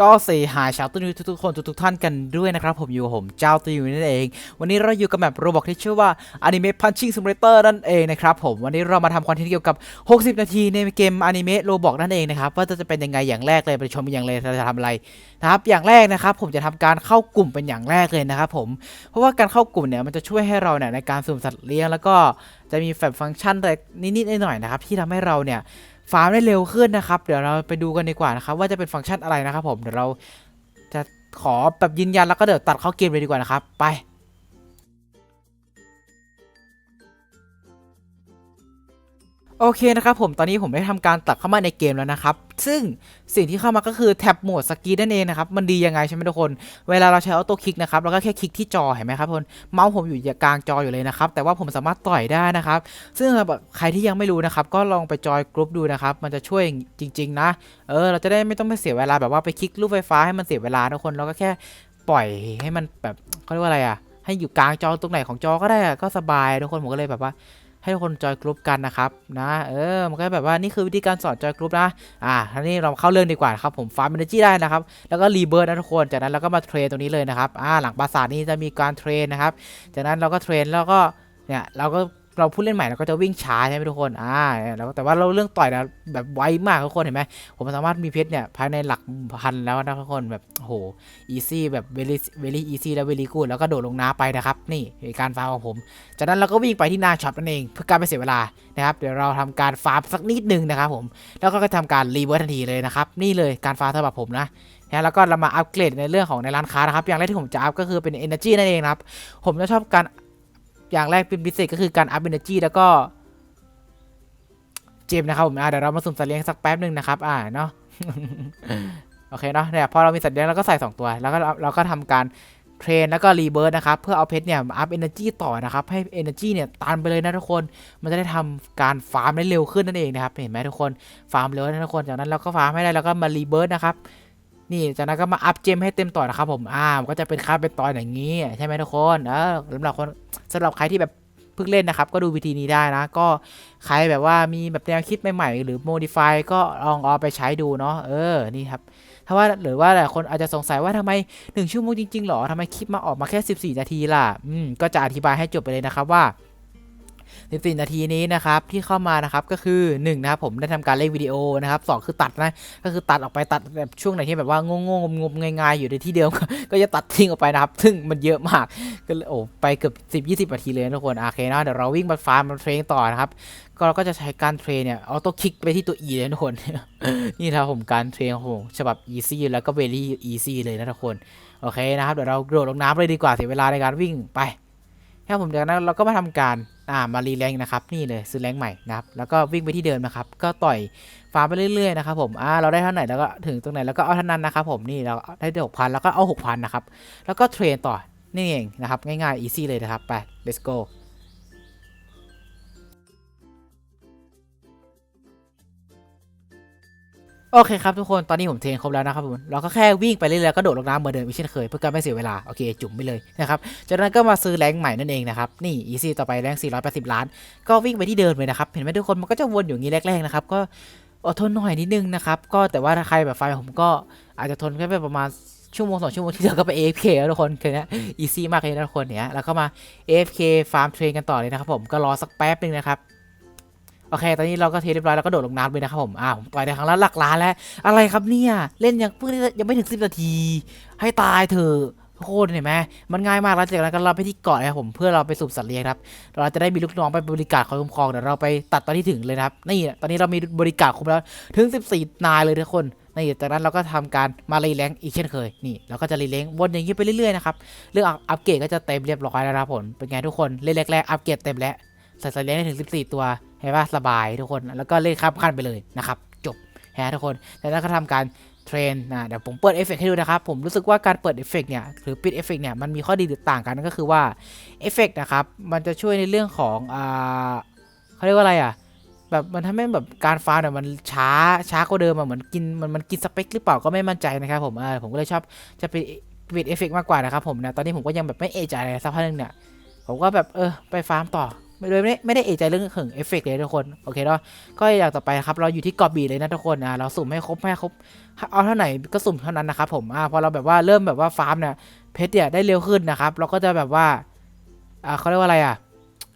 ก็เซหายชาวตุ้ยทุกๆคนทุกๆท่านกันด้วยนะครับผมอยู่กับผมเจ้าตุ้ยนั่นเอง วันนี้เราอยู่กับแบบโรบอกที่ชื่อว่า Anime Punching Simulator นั่นเองนะครับผมวันนี้เรามาทำคอนเทนต์เกี่ยวกับ 60 นาทีในเกม Anime โรบอกนั่นเองนะครับว่าจะเป็นยังไงอย่างแรกเลยไปชมอย่างเลยเราจะทำอะไรนะครับอย่างแรกนะครับผมจะทำการเข้ากลุ่มเป็นอย่างแรกเลยนะครับผมเพราะว่าการเข้ากลุ่มเนี่ยมันจะช่วยให้เราเนี่ยในการสุ่มสัตว์เลี้ยงแล้วก็จะมีแบบฟังก์ชันอะไรนิดๆหน่อยๆนะครับที่ทำให้เราเนี่ย ฟาร์มได้เร็วขึ้นนะครับ เดี๋ยวเราไปดูกันดีกว่านะครับ ว่าจะเป็นฟังก์ชันอะไรนะครับผม เดี๋ยวเราจะขอแบบยืนยันแล้วก็เดี๋ยวตัดเข้าเกมเลยดีกว่านะครับ ไป โอเคนะครับผมตอนนี้ผมได้ทำการตัดเข้ามาในเกมแล้วนะครับ ซึ่งสิ่งที่เข้ามาก็คือแท็บโหมดสกีนั่นเองนะครับ มันดียังไงใช่ไหมทุกคน เวลาเราใช้ออโต้คลิกนะครับเราก็แค่คลิกที่จอเห็นไหมครับทุกคนเมาส์ผมอยู่กลางจออยู่เลยนะครับ แต่ว่าผมสามารถต่อยได้นะครับ ซึ่งแบบใครที่ยังไม่รู้นะครับ ก็ลองไปจอยกรุ๊ปดูนะครับ มันจะช่วยจริง ๆ นะ เออ เราจะได้ไม่ต้องไปเสียเวลาแบบว่าไปคลิกรูปไฟฟ้าให้มันเสียเวลาทุกคนเราก็แค่ปล่อยให้มันแบบเขาเรียกว่าอะไรอะให้อยู่กลางจอตรงไหนของจอก็ได้ก็สบายทุกคนผมก็เลยแบบว่า ให้ทุกคนจอยกรุ๊ปกันนะครับนะเออมันก็แบบว่านี่คือวิธีการสอนจอยกรุ๊ปนะอ่าทีนี้เราเข้าเรื่องดีกว่าครับผมฟาร์มเอเนจีได้นะครับแล้วก็รีเบิร์ดนะทุกคนจากนั้นเราก็มาเทรนตรงนี้เลยนะครับอ่าหลังปราสาทนี้จะมีการเทรนนะครับจากนั้นเราก็เทรนแล้วก็เนี่ยเราก็ เราผู้เล่นใหม่เราก็จะวิ่งช้าใช่ไหมทุกคนอ่าแล้วแต่ว่าเราเรื่องต่อยนะแบบไวมากทุกคนเห็นไหมผมสามารถมีเพชรเนี่ยภายในหลักพันแล้วนะทุกคนแบบโอ้โหอีซี่แบบเวลี่เวลี่อีซี่และเวลี่กูดแล้วก็โดดลงน้ำไปนะครับ นี่การฟาร์มของผม จากนั้นเราก็วิ่งไปที่หน้าช็อปนั่นเองเพื่อการไม่เสียเวลานะครับเดี๋ยวเราทำการฟาร์มสักนิดนึงนะครับผมแล้วก็ทำการรีเวิร์สทันทีเลยนะครับนี่เลยการฟาร์มสำหรับผมนะนะแล้วก็เรามาอัปเกรดในเรื่องของในร้านค้านะครับ อย่างแรกที่ผมจะอัพก็คือเป็น Energy นั่นเองครับ ผมจะชอบการ อย่างแรกเป็นพิเศษก็คือการอัพ Energy แล้วก็เจมนะครับผมอะเดี๋ยวเรามาสุ่มสัตว์เลี้ยงสักแป๊บหนึ่งนะครับ อ่าเนาะโอเคเนาะเนี่ยพอเรามีสัตว์เลี้ยงเราก็ใส่ 2 ตัว แล้วก็เราเราก็ทำการเทรนแล้วก็รีเบิร์ดนะครับ เพื่อเอาเพชรเนี่ยมาอัพ Energy ต่อนะครับ ให้ Energy เนี่ยตันไปเลยนะทุกคน มันจะได้ทำการฟาร์มได้เร็วขึ้นนั่นเองนะครับ เห็นไหมทุกคน ฟาร์มเร็วนะทุกคน จากนั้นเราก็ฟาร์มให้ได้แล้วก็มารีเบิร์ดนะครับ นี่จากนั้นก็มาอัพเจมให้เต็มต่อนะครับผมอ่ามันก็จะเป็นค่าเป็นตอนอย่างนี้ใช่ไหมทุกคนเออสำหรับคนสำหรับใครที่แบบเพิ่งเล่นนะครับ ก็ดูวิธีนี้ได้นะ ก็ใครแบบว่ามีแบบแนวคิดใหม่ๆ หรือ modify ก็ลองเอาไปใช้ดูเนาะเออนี่ครับถ้าว่าหรือว่าหลายคนอาจจะสงสัยว่าทำไม 1 ชั่วโมงจริงๆหรอทำไมคลิปมาออกมาแค่ 14 นาทีล่ะอืมก็จะอธิบายให้จบไปเลยนะครับว่า 14 นาทีนี้นะครับที่เข้ามานะครับก็คือ1นะครับผมได้ทำการเล่นวิดีโอนะครับสองคือตัดนะก็คือตัดออกไปตัดแบบช่วงไหนที่แบบว่าโง่ๆงมง่ายๆอยู่ในที่เดิมก็จะตัดทิ้งออกไปนะครับ ซึ่งมันเยอะมากก็เลยโอ้ไปเกือบ 10 20 นาทีเลยทุกคนโอเคนะเดี๋ยวเราวิ่งมาฟาร์มาเทรนต่อนะครับก็เราก็จะใช้การเทรนเนี่ยออโต้คลิกไปที่ตัว E เลยทุกคน นี่นะผมการเทรนของผมฉบับ easy แล้วก็ very easy เลยนะทุกคน โอเคนะครับ เดี๋ยวเราโดดลงน้ำเลยดีกว่าเสียเวลาในการวิ่งไปถ้าผมจากนั้นเราก็มาทำการ อ่ามารีแรงนะครับนี่เลยซื้อแรงใหม่นะครับแล้วก็วิ่งไปที่เดิมนะครับก็ต่อยฟาร์มไปเรื่อยๆนะครับผมอ่าเราได้เท่าไหร่แล้วก็ถึงตรงไหนแล้วก็เอาเท่านั้นนะครับผมนี่เราได้หกพันแล้วก็เอาหกพันนะครับแล้วก็เทรนต่อนี่เองนะครับง่ายๆ easy เลยนะครับไป let's go โอเคครับทุกคน ตอนนี้ผมเทรนครบแล้วนะครับผม เราก็แค่วิ่งไปเรื่อยๆก็โดดลงน้ำเหมือนเดิมอีกเช่นเคยเพื่อการไม่เสียเวลา โอเค จุ่มไปเลยนะครับ จากนั้นก็มาซื้อแรงใหม่นั่นเองนะครับ นี่ easy ต่อไปแรง 480 ล้าน ก็วิ่งไปที่เดิมเลยนะครับ เห็นไหมทุกคน มันก็จะวนอยู่อย่างนี้แรกๆนะครับ ก็อดทนหน่อยนิดนึงนะครับ ก็แต่ว่าถ้าใครแบบไฟผมก็อาจจะทนแค่ประมาณชั่วโมงสองชั่วโมงที่เหลือก็ไป AFK แล้วทุกคนคือเนี้ย easy มากเลยนะทุกคนเนี่ยแล้วก็มา AFK ฟาร์มเทรนกันต่อเลยนะครับผมก็รอสักแป๊บนึงนะครับ โอเค ตอนนี้เราก็เทเรียบร้อยแล้วก็โดดลงน้ำเลยนะครับผมอ่าผมต่อยในครั้งละหลักล้านแล้ว อะไรครับเนี่ย เล่นยังเพิ่งยังไม่ถึง10นาที ให้ตายเถอะโคตรเห็นไหมมันง่ายมากแล้วจากนั้นก็เราไปที่เกาะนะครับผมเพื่อเราไปสูบสัตว์เลี้ยงครับ เราจะได้มีลูกน้องไปบริการคอยคุ้มครองเดี๋ยวเราไปตัดตอนที่ถึงเลยนะครับ นี่ตอนนี้เรามีบริการครบแล้วถึง 14 นายเลยทุกคนนี่จากนั้นเราก็ทำการมารีแรงอีกเช่นเคยนี่เราก็จะรีแรงวนอย่างนี้ไปเรื่อยๆนะครับเรื่องอัปเกรดก็จะเต็มเรียบร้อยแล้วครับผมเป็นไงทุกคนเล่นแรกๆอัปเกรดเต็มแล้ว ใส่สัตว์เลี้ยงได้ถึง 14 ตัวเห็นป่ะสบายทุกคน แล้วก็เล่นข้ามขั้นไปเลยนะครับ จบฮะทุกคนแล้วก็ทำการเทรนนะเดี๋ยวผมเปิดเอฟเฟกให้ดูนะครับ ผมรู้สึกว่าการเปิดเอฟเฟกเนี่ยหรือปิดเอฟเฟกเนี่ยมันมีข้อดีหรือต่างกันก็คือว่าเอฟเฟกนะครับ มันจะช่วยในเรื่องของอ่าเขาเรียกว่าอะไรอะแบบมันทำให้แบบการฟาร์มเนี่ยมันช้าช้ากว่าเดิมอะเหมือนกินมันมันกินสเปคหรือเปล่าก็ไม่มั่นใจนะครับผมเอ่าผมก็เลยชอบจะปิดปิดเอฟเฟกมากกว่านะครับผมนะตอนนี้ผมก็ยังแบบไม่เอจอะไรสักพักนึงเนี่ยผมก็แบบเออไปฟาร์มต่อ ไม่โดยไม่ไม่ได้เอะใจเรื่องของเอฟเฟกต์เลยทุกคนโอเคเนาะก็อย่างต่อไปครับเราอยู่ที่เกาะบีเลยนะทุกคนอ่าเราสุ่มให้ครบให้ครบเอาเท่าไหร่ก็สุ่มเท่านั้นนะครับผมอ่าพอเราแบบว่าเริ่มแบบว่าฟาร์มเนี่ยเพชรเนี่ยได้เร็วขึ้นนะครับเราก็จะแบบว่าอ่าเขาเรียกว่าอะไรอะ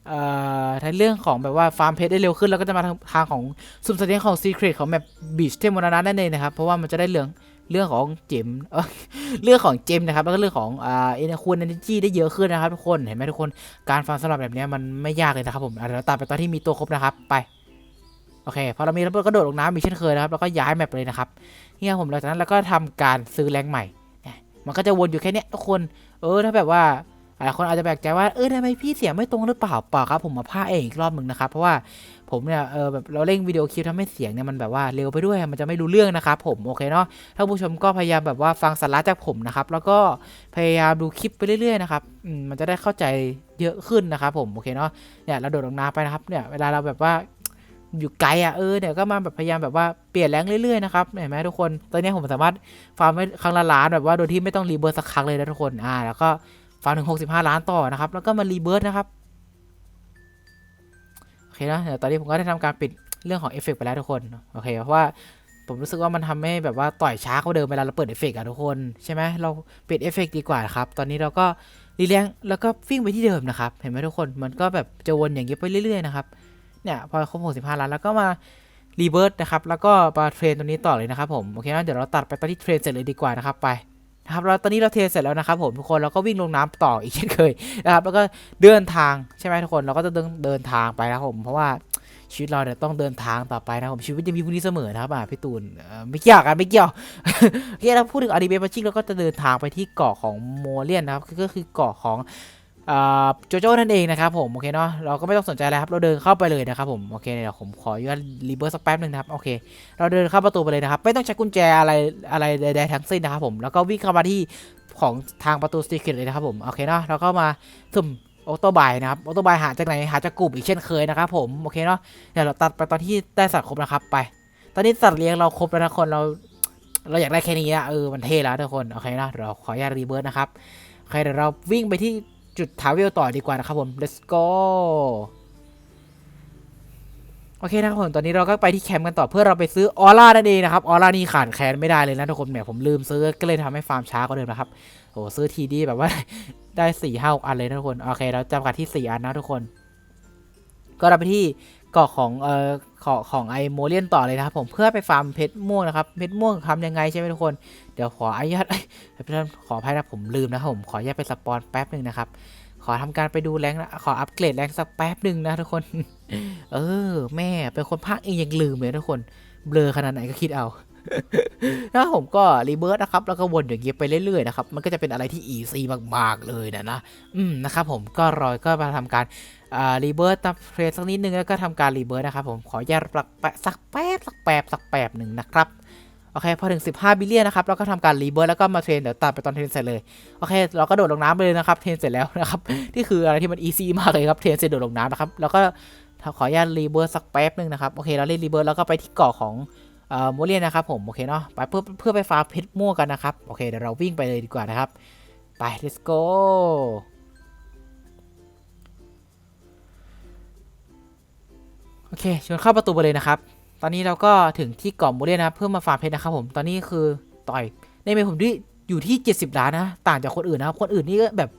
เอ่อในเรื่องของแบบว่าฟาร์มเพชรได้เร็วขึ้นเราก็จะมาทางทางของสุ่มเสน่ห์ของซีเครตของแบบบีชเทมโมนานั่นเองนะครับเพราะว่ามันจะได้เรื่อง เรื่องของเจมเรื่องของเจมนะครับแล้วก็เรื่องของอ่าเอเนคูนเอเนจีได้เยอะขึ้นนะครับทุกคนเห็นไหมทุกคนการฟาร์มสำหรับแบบนี้มันไม่ยากเลยนะครับผมเดี๋ยวตัดไปตอนที่มีตัวครบนะครับไปโอเคพอเรามีแล้วก็กระโดดลงน้ำอีเช่นเคยนะครับแล้วก็ย้ายแมปเลยนะครับเนี่ยผมหลังจากนั้นเราก็ทำการซื้อแรงใหม่เนี่ยมันก็จะวนอยู่แค่นี้ทุกคน เออถ้าแบบว่า หลายคนอาจจะแปลกใจว่าเออทำไมพี่เสียงไม่ตรงหรือเปล่าเปล่าครับผมมาพาเองอีกรอบหนึ่งนะครับเพราะว่าผมเนี่ยเออแบบเราเร่งวิดีโอคลิปทำให้เสียงเนี่ยมันแบบว่าเร็วไปด้วยมันจะไม่รู้เรื่องนะครับผมโอเคเนาะท่านผู้ชมก็พยายามแบบว่าฟังสาระจากผมนะครับแล้วก็พยายามดูคลิปไปเรื่อยๆนะครับอืมมันจะได้เข้าใจเยอะขึ้นนะครับผมโอเคเนาะเนี่ยเราโดดลงน้ำไปนะครับเนี่ยเวลาเราแบบว่าอยู่ไกลอะเออเนี่ยก็มาแบบพยายามแบบว่าเปลี่ยนแรงเรื่อยๆนะครับเห็นไหมทุกคนตอนนี้ผมสามารถฟาร์มไว้ครั้งละล้านแบบว่าโดยที่ไม่ต้องรีเบิร์ตสักครั้งเลยนะทุกคนอ่าแล้วก็ ฟาร์มถึง 65 ล้านต่อนะครับ แล้วก็มารีเบิร์ตนะครับ โอเคนะเดี๋ยวตอนนี้ผมก็ได้ทำการปิดเรื่องของเอฟเฟกต์ไปแล้วทุกคน โอเค เพราะว่าผมรู้สึกว่ามันทำให้แบบว่าต่อยช้ากว่าเดิมเวลาเราเปิดเอฟเฟกต์อะทุกคนใช่ไหมเราปิดเอฟเฟกต์ดีกว่าครับ ตอนนี้เราก็รีแลงแล้วก็วิ่งไปที่เดิมนะครับ เห็นไหมทุกคนมันก็แบบจะวนอย่างนี้ไปเรื่อยๆนะครับเนี่ยพอครบ65ล้านแล้วก็มารีเบิร์ตนะครับแล้วก็มาเทรนตรงนี้ต่อเลยนะครับผมโอเคนะเดี๋ยวเราตัดไปตอนที่เทรนเสร็จเลยดีกว่านะครับไป นะครับเราตอนนี้เราเทรนเสร็จแล้วนะครับผมทุกคนเราก็วิ่งลงน้ำต่ออีกเช่นเคยนะครับแล้วก็เดินทางใช่ไหมทุกคนเราก็จะเดินเดินทางไปนะครับผมเพราะว่าชีวิตเราเนี่ยต้องเดินทางต่อไปนะครับผมชีวิตจะมีพรุ่งนี้เสมอนะครับอะพี่ตูนไม่เกี่ยวกันไม่เกี่ยวโอเคเราพูดถึงอดีเบมาชิกเราก็จะเดินทางไปที่เกาะของโมเลียนนะครับก็คือเกาะของ โจโจ้นั่นเองนะครับผมโอเคเนาะเราก็ไม่ต้องสนใจแล้วครับเราเดินเข้าไปเลยนะครับผมโอเคเดี๋ยวผมขออนุญาตรีเบิร์สักแป๊บหนึ่งนะครับโอเค เราเดินเข้าประตูไปเลยนะครับ ไม่ต้องใช้กุญแจอะไรอะไรใดๆทั้งสิ้นนะครับผมแล้วก็วิ่งเข้ามาที่ของทางประตูสติกเกตเลยนะครับผมโอเคเนาะเราก็มาสุ่มออโต้บายนะครับออโต้บายหาจากไหนหาจากกลุ่มอีกเช่นเคยนะครับผมโอเคเนาะเดี๋ยวเราตัดไปตอนที่ได้สัตว์ครบนะครับไป ตอนนี้สัตว์เลี้ยงเราครบแล้วนะคนเรา เราอยากได้แค่นี้อะเออมันเท่แล้วทุกคนโอเคนะเดี๋ยวเราขออนุญาตรีเบิร์ดนะครับโอเคเดี๋ยวเราวิ่งไปที่ จุดทาวเวลต่อดีกว่านะครับผม let's go โอเคนะครับผมตอนนี้เราก็ไปที่แคมป์กันต่อเพื่อเราไปซื้อออร่านั่นเองนะครับออร่านี่ขาดแคลนไม่ได้เลยนะทุกคนแหมผมลืมซื้อก็เลยทำให้ฟาร์มช้ากว่าเดิมนะครับโอ้ซื้อทีดีแบบว่าได้สี่ห้าอันเลยนะทุกคนโอเคเราจำกัดที่สี่อันนะทุกคน ก็เราไปที่เกาะของเอ่อของของไอโมเลียนต่อเลยนะครับผมเพื่อไปฟาร์มเพชรม่วงนะครับเพชรม่วงทำยังไงใช่ไหมทุกคน เดี๋ยวขออนุญาตขออภัยนะผมลืมนะครับผมขออนุญาตไปสปอนแป๊บหนึ่งนะครับ ขอทำการไปดูแรงนะขออัปเกรดแรงสักแป๊บหนึ่งนะทุกคน เออ แม่เป็นคนภาคเองยังลืมเลยทุกคน เบลอขนาดไหนก็คิดเอาแล้วผมก็รีเบิร์ตนะครับ แล้วก็วนอย่างเงี้ยไปเรื่อยๆนะครับ มันก็จะเป็นอะไรที่อีซีมากๆเลยนะนะ อืมนะครับผมก็รอยก็มาทำการอ่ารีเบิร์ตตับเทรนสักนิดนึงแล้วก็ทำการรีเบิร์ตนะครับผมขอแยกสักแป๊บสักแป๊บสักแป๊บหนึ่งนะครับ โอเคพอถึง 15 บิลเลียนนะครับเราก็ทำการรีเบิร์ตแล้วก็มาเทรนเดี๋ยวตัดไปตอนเทรนเสร็จเลยโอเค เราก็โดดลงน้ำไปเลยนะครับเทรนเสร็จแล้วนะครับนี่คืออะไรที่มันอีซี่มากเลยครับเทรนเสร็จโดดลงน้ำนะครับแล้วก็ขออนุญาตรีเบิร์ตสักแป๊บนึงนะครับโอเคเราเล่นรีเบิร์ตแล้วก็ไปที่เกาะของเอ่อโมเลียนนะครับผมโอเคเนาะไปเพื่อเพื่อไปฟาร์เพชรม่วกันนะครับโอเคเดี๋ยวเราวิ่งไปเลยดีกว่านะครับไป let's go โอเคชวนเข้าประตูไปเลยนะครับ อนนี้เราก็ถึงที่เกาะโมเลียนะครับเพื่อมาฟาร์มเพชรนะครับผม ตอนนี้คือต่อยในเมผมที่อยู่ที่ 70 ล้านนะ ต่างจากคนอื่นนะครับ คนอื่นนี่ก็แบบ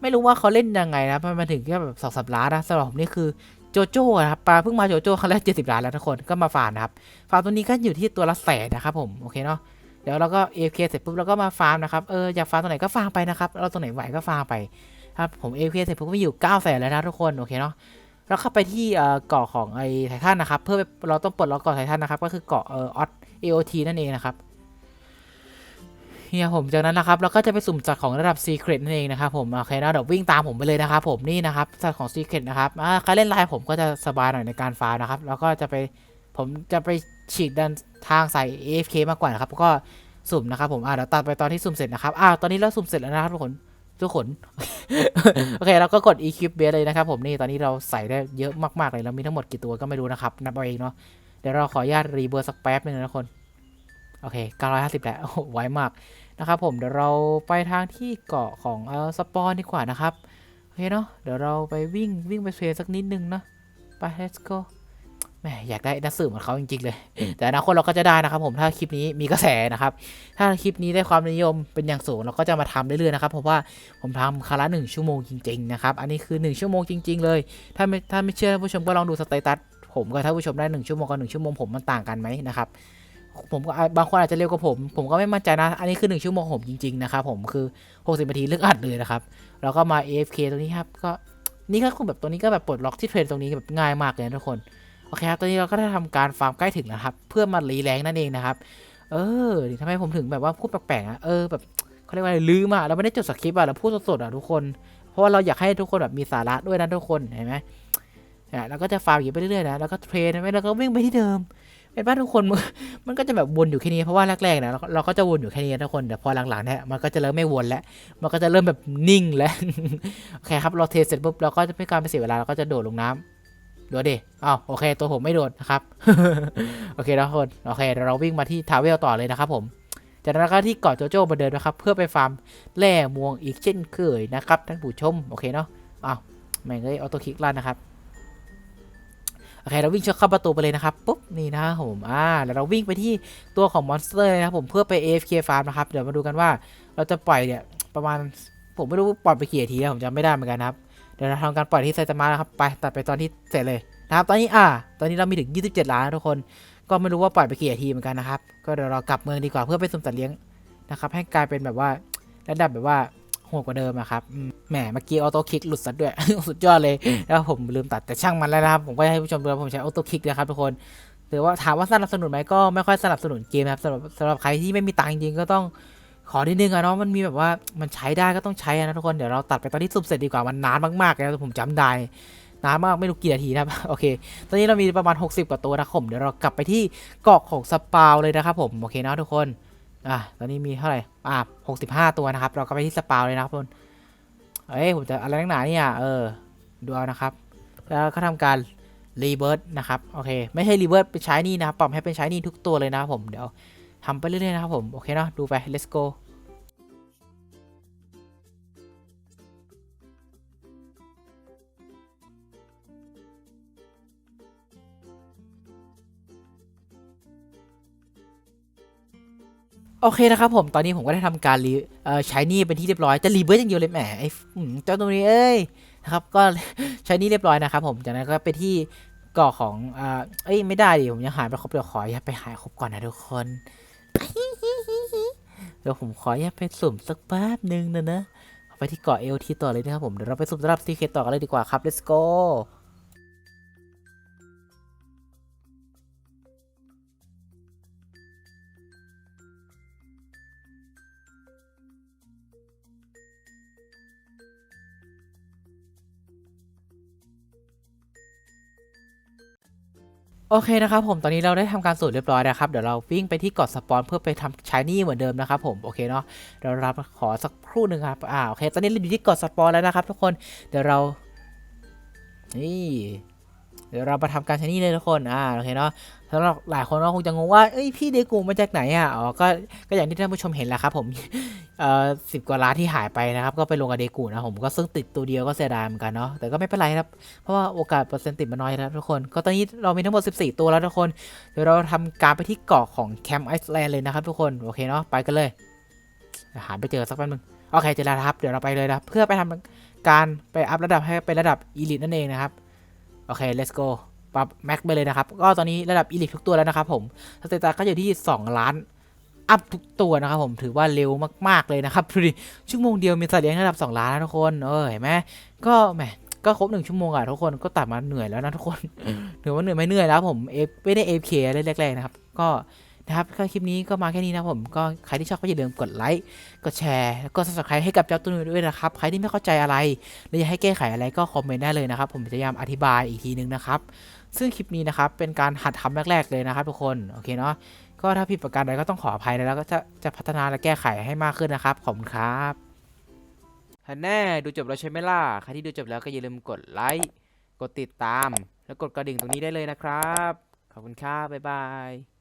ไม่รู้ว่าเขาเล่นยังไงนะมันมาถึงแค่แบบสองสามล้านนะสำหรับผมนี่คือโจโจ้นะครับปลาเพิ่งมาโจโจ้ครั้งแรก70ล้านแล้วทุกคนก็มาฟาร์มนะครับ ฟาร์มตัวนี้ก็อยู่ที่ตัวละแสนนะครับผมโอเคเนาะเดี๋ยวเราก็ AFK เสร็จปุ๊บเราก็มาฟาร์มนะครับเอออยากฟาร์มตัวไหนก็ฟาร์มไปนะครับเราตัวไหนไหวก็ฟาร์มไปครับผม AFK เสร็จปุ๊บก็อยู่9แสนแล้วนะทุกคนโอเคเนาะ เราเข้าไปที่เกาะของไอ้ไททันนะครับ เพื่อเราต้องปลดล็อกเกาะไททันนะครับ ก็คือเกาะเอ่อออส AOT นั่นเองนะครับเนี่ยผมจากนั้นนะครับเราก็จะไปสุ่มจัดของระดับ Secret นั่นเองนะครับผมโอเคนะเดี๋ยววิ่งตามผมไปเลยนะครับผมนี่นะครับจัดของ Secret นะครับอ่าใครเล่นไลน์ผมก็จะสบายหน่อยในการฟาร์มนะครับ แล้วก็จะไปผมจะไปฉีกดันทางใส่ AFK มากกว่านะครับแล้วก็สุ่มนะครับผมอ่าเดี๋ยวตัดไปตอนที่สุ่มเสร็จนะครับอ่าตอนนี้เราสุ่มเสร็จแล้วนะครับทุกคน ทุกคน โอเคเราก็กด equip base เลยนะครับผมนี่ตอนนี้เราใส่ได้เยอะมากๆเลยเรามีทั้งหมดกี่ตัวก็ไม่รู้นะครับ นับเอาเองเนาะเดี๋ยวเราขออนุญาตรีเบิร์สักแป๊บนึงนะทุกคน โอเค 950 แล้วโอ้โหไวมากนะครับผมเดี๋ยวเราไปทางที่เกาะของเออสปอนดีกว่านะครับโอเคเนาะเดี๋ยวเราไปวิ่งวิ่งไปเทรนสักนิดนึงเนาะไป let's go มอยากได้นักสืบเหมือนเขาจริงๆเลย แต่อนาคตเราก็จะได้นะครับ ผมถ้าคลิปนี้มีกระแสนะครับ ถ้าคลิปนี้ได้ความนิยมเป็นอย่างสูงเราก็จะมาทำเรื่อยๆนะครับเพราะว่าผมทำคาระหนึ่งชั่วโมงจริงๆนะครับอันนี้คือ1ชั่วโมงจริง ๆ เลย ถ้าไม่ถ้าไม่เชื่อท่านผู้ชมก็ลองดูสเตตัสผมกับท่านผู้ชมได้1ชั่วโมงกับ1ชั่วโมงผมมันต่างกันไหมนะครับผมก็บางคนอาจจะเร็วกว่าผม ผมก็ไม่มั่นใจนะ อันนี้คือ1ชั่วโมงของผมจริงๆนะครับผมคือ 60นาทีเลือกอัดเลยนะครับแล้วก็มา AFK ตรงนี้ครับก็นี่ก็คือแบบตัวนี้ก็แบบปลดล็อกที่เทรนตรงนี้แบบง่ายมากเลยนะทุกคน โอเคครับตอนนี้เราก็ได้ทำการฟาร์มใกล้ถึงแล้วครับ เพื่อมารีแรงนั่นเองนะครับเออทำไมผมถึงแบบว่าพูดแปลกๆอะเออแบบเขาเรียกว่าอะไรลืมอะเราไม่ได้จดสคริปต์อะเราพูดสดๆอะทุกคน เพราะว่าเราอยากให้ทุกคนแบบมีสาระด้วยนะทุกคนเห็นไหมอะเราก็จะฟาร์มอย่างไปเรื่อยๆนะแล้วก็เทรนไปแล้วก็วิ่งไปที่เดิมเป็นบ้านทุกคนมันก็จะแบบวนอยู่แค่นี้เพราะว่าแรกๆนะเราเราก็จะวนอยู่แค่นี้ทุกคนแต่พอหลังๆเนี่ยมันก็จะเริ่มไม่วนแล้ว มันก็จะเริ่มแบบนิ่งแล้วโอเคครับเราเทเสร็จปุ๊บเราก็จะไม่การไปเสียเวลาเราก็จะโดดลงน้ำ โดดดิอ้าวโอเค ตัวผมไม่โดดนะครับ โอเคทุกคน โอเคเดี๋ยวเราวิ่งมาที่ทาวเวลต่อเลยนะครับผม จากนั้นก็ที่เกาะโจโจ้มาเดินนะครับ เพื่อไปฟาร์มแร่มวงอีกเช่นเคยนะครับท่านผู้ชม โอเคเนาะ อ้าวแม่งเลยออโต้คลิกลั่นนะครับ โอเค เราวิ่งเข้าประตูไปเลยนะครับ ปุ๊บ นี่นะผม อ่า แล้วเราวิ่งไปที่ตัวของมอนสเตอร์นะครับผม เพื่อไป AFK ฟาร์มนะครับ เดี๋ยวมาดูกันว่าเราจะปล่อยเนี่ยประมาณ ผมไม่รู้ปล่อยไปกี่ทีแล้วผมจำไม่ได้เหมือนกันครับ เดี๋ยวเราทำการปล่อยที่ไซตามะนะครับ ไปตัดไปตอนที่เสร็จเลยนะครับ ตอนนี้อ่า ตอนนี้เรามีถึง 27 ล้านแล้วทุกคน ก็ไม่รู้ว่าปล่อยไปกี่นาทีเหมือนกันนะครับ ก็เดี๋ยวเรากลับเมืองดีกว่าเพื่อไปสุ่มสัตว์เลี้ยงนะครับ ให้กลายเป็นแบบว่าระดับแบบว่าโหดกว่าเดิมอะครับ แหม เมื่อกี้ออโต้คลิกหลุดซะด้วย สุดยอดเลย แล้วผมลืมตัดแต่ช่างมันแล้วนะครับ ผมก็ให้ผู้ชมดูว่าผมใช้ออโต้คลิกนะครับทุกคนหรือว่าถามว่าสนับสนุนไหมก็ไม่ค่อยสนับสนุนเกมนะครับสำหรับสำหรับใครที่ไม่มีตังค์จริงก็ต้อง ขอนิดนึงอะเนาะมันมีแบบว่ามันใช้ได้ก็ต้องใช้นะทุกคนเดี๋ยวเราตัดไปตอนที่ซุ่มเสร็จดีกว่ามันนานมากๆเลยนะผมจำได้นานมากไม่รู้กี่นาทีนะครับโอเค ตอนนี้เรามีประมาณ 60 กว่าตัวนะผมเดี๋ยวเรากลับไปที่เกาะของสปาวเลยนะครับผมโอเคนะทุกคนอะตอนนี้มีเท่าไหร่อะ65 ตัวนะครับ เราก็ไปที่สปาวเลยนะครับทุกคนเอ้ยผมจะอะไรนักหนาเนี่ยเออดูเอานะครับ แล้วก็ทำการรีเบิร์นะครับโอเค ไม่ใช่รีเบิร์เป็นใช้นี่นะปรับให้เป็นใช้นี่ทุกตัวเลยนะครับผมเดี๋ยว ทำไปเรื่อยๆนะครับผม โอเคเนาะดูไป let's go โอเคนะครับผม ตอนนี้ผมก็ได้ทำการรีใช้นี่เป็นที่เรียบร้อย จะรีเบิร์อย่างเดียวเลยแหมไอ้เจ้าตัวนี้เอ้ยนะครับ ก็ใช้นี่เรียบร้อยนะครับผมจากนั้นก็ไปที่เกาะของเอ้ยไม่ได้ดิผมยังหายไปครบเดี๋ยวขออย่าไปหายครบก่อนนะทุกคน ดี๋ยวผมขอแยกไปสุ่มสักแป๊บหนึ่งนะนะไปที่เกาะเอลทีต่อเลยนะครับผม เดี๋ยวเราไปสุ่มสำหรับซีเคต่อกันเลยดีกว่าครับ let's go โอเคนะครับผมตอนนี้เราได้ทำการสูตรเรียบร้อยนะครับเดี๋ยวเราวิ่งไปที่เกาะสปอนเพื่อไปทำชายนี่เหมือนเดิมนะครับผมโอเคเนาะเดี๋ยวเราขอสักครู่หนึ่งครับอ่าโอเค ตอนนี้เราอยู่ที่เกาะสปอนแล้วนะครับ ทุกคนเดี๋ยวเรานี่ ดี๋ยวเรามาทำการชายนี่เลยทุกคนอ่าโอเคเนาะสำหรับหลายคนก็คงจะงงว่าเอ้ยพี่เดกูมาจากไหนอะอ๋อก็ก็อย่างที่ท่านผู้ชมเห็นแหละครับผมเอ่อสิบกว่าล้านที่หายไปนะครับ ก็ไปลงกับเดกูนะผมก็ซึ่งติดตัวเดียวก็เสียดายเหมือนกันเนาะแต่ก็ไม่เป็นไรครับ เพราะว่าโอกาสเปอร์เซ็นต์ติดมันน้อยนะครับทุกคนก็ตอนนี้เรามีทั้งหมด 14 ตัวแล้วทุกคนเดี๋ยวเราทำการไปที่เกาะของแคมป์ไอซ์แลนด์เลยนะครับทุกคนโอเคเนาะไปกันเลยหาไปเจอสักแป๊บนึงโอเคเจอแล้วครับเดี๋ยวเราไปเลยนะเพื่อไปทำการไปอัพระดับให้เป็นระดับอีลิทนั่นเองนะครับ โอเค let's go ปรับแม็กไปเลยนะครับ ก็ตอนนี้ระดับอีลิททุกตัวแล้วนะครับผมสเตตัสก็อยู่ที่ 2 ล้าน อัพทุกตัวนะครับผมถือว่าเร็วมาก ๆ เลยนะครับดูดิชั่วโมงเดียวมีสัตว์เลี้ยงระดับ 2 ล้านนะทุกคนเออเห็นไหมก็แหมก็ครบหนึ่งชั่วโมงอะทุกคนก็ตัดมาเหนื่อยแล้วนะทุกคนถือว่าเหนื่อยไม่เหนื่อยแล้วผมเอฟไม่ได้เอฟเคแรกๆนะครับ ก็ นะครับก็คลิปนี้ก็มาแค่นี้นะผมก็ใครที่ชอบก็อย่าลืมกดไลค์กดแชร์แล้วก็ subscribe ให้กับเจ้าตัวนี้ด้วยนะครับใครที่ไม่เข้าใจอะไรหรืออยากให้แก้ไขอะไรก็คอมเมนต์ได้เลยนะครับ ผมจะพยายามอธิบายอีกทีนึงนะครับ ซึ่งคลิปนี้นะครับเป็นการหัดทำแรก ๆ เลยนะครับทุกคนโอเคเนาะก็ถ้าผิดประการใดก็ต้องขออภัยนะแล้วก็จะจะพัฒนาและแก้ไขให้มากขึ้นนะครับขอบคุณครับฮันแน่ดูจบแล้วใช่ไหมล่ะใครที่ดูจบแล้วก็อย่าลืมกดไลค์กดติดตาม แล้วกดกระดิ่งตรงนี้ได้เลยนะครับขอบคุณครับบ๊ายบาย